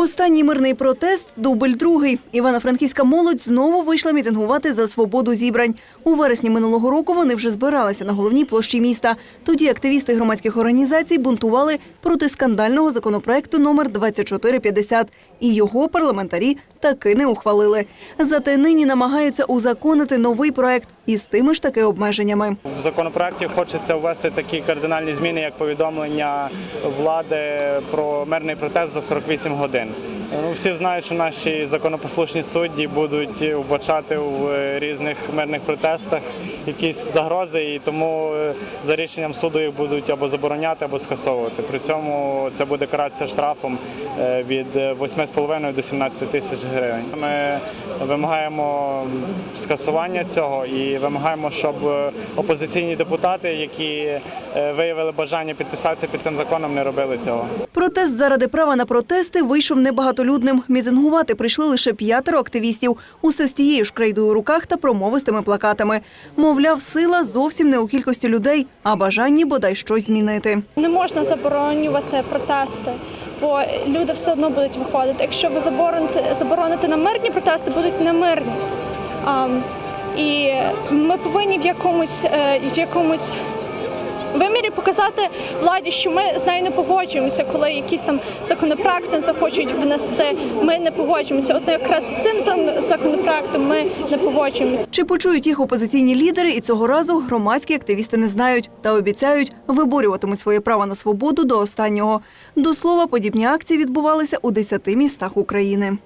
Останній мирний протест дубль другий. Івано-Франківська молодь знову вийшла мітингувати за свободу зібрань. У вересні минулого року вони вже збиралися на головній площі міста. Тоді активісти громадських організацій бунтували проти скандального законопроекту номер 2450. І його парламентарі таки не ухвалили. Зате нині намагаються узаконити новий проект із тими ж таки обмеженнями. В законопроекті хочеться ввести такі кардинальні зміни, як повідомлення влади про мирний протест за 48 годин. Ну, всі знають, що наші законопослушні судді будуть вбачати в різних мирних протестах якісь загрози, і тому е, за рішенням суду їх будуть або забороняти, або скасовувати. При цьому це буде каратися штрафом е, від 8,5 до 17 тисяч гривень. Ми вимагаємо скасування цього і вимагаємо, щоб е, опозиційні депутати, які е, виявили бажання підписатися під цим законом, не робили цього. Протест заради права на протести вийшов небагатолюдним. Мітингувати прийшли лише п'ятеро активістів. Усе з тією ж крейдою у руках та промовистими плакатами. Мовляв, сила зовсім не у кількості людей, а бажанні бодай щось змінити. Не можна заборонювати протести, бо люди все одно будуть виходити. Якщо ви забороните, забороните на мирні протести, будуть немирні. А, і ми повинні в якомусь, е, в якомусь вимірі показати владі, що ми з нею не погоджуємося, коли якісь там законопроекти захочуть внести. Ми не погоджуємося. От якраз з цим законопроектом ми не погоджуємося. Чи почують їх опозиційні лідери, і цього разу громадські активісти не знають та обіцяють виборюватимуть своє право на свободу до останнього. До слова, подібні акції відбувалися у 10 містах України.